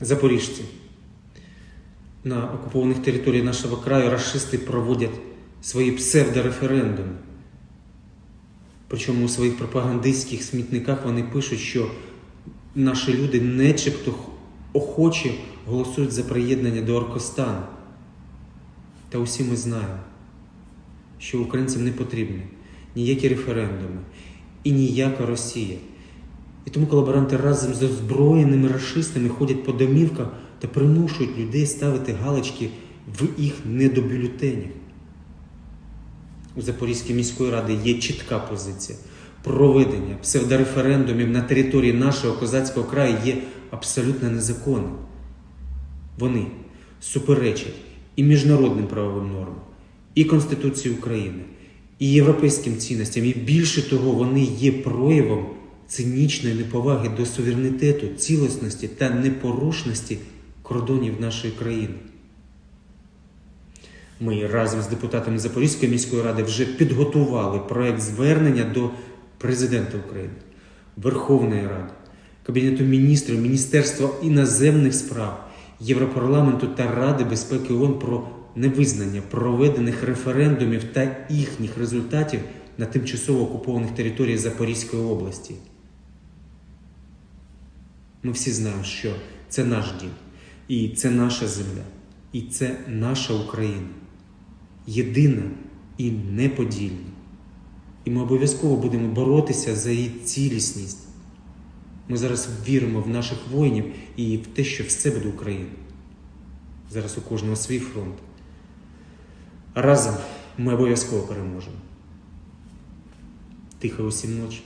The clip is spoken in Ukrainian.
Запоріжці. На окупованих територіях нашого краю расисти проводять свої псевдореферендуми. Причому у своїх пропагандистських смітниках вони пишуть, що наші люди начебто х- охоче голосують за приєднання до Оркостану. Та усі ми знаємо, що українцям не потрібні ніякі референдуми і ніяка Росія. І тому колаборанти разом з озброєними расистами ходять по домівках та примушують людей ставити галочки в їх недобюлетенях. У Запорізькій міської ради є чітка позиція. Проведення псевдореферендумів на території нашого козацького краю є абсолютно незаконним. Вони суперечать і міжнародним правовим нормам, і Конституції України, і європейським цінностям, і більше того, вони є проявом цинічної неповаги до суверенітету, цілісності та непорушності кордонів нашої країни. Ми разом з депутатами Запорізької міської ради вже підготували проект звернення до президента України, Верховної Ради, Кабінету міністрів, Міністерства іноземних справ, Європарламенту та Ради безпеки ООН про невизнання проведених референдумів та їхніх результатів на тимчасово окупованих територіях Запорізької області. Ми всі знаємо, що це наш дім, і це наша земля, і це наша Україна. Єдина і неподільна. І ми обов'язково будемо боротися за її цілісність. Ми зараз віримо в наших воїнів і в те, що все буде Україна. Зараз у кожного свій фронт. Разом ми обов'язково переможемо. Тихо усім ночі.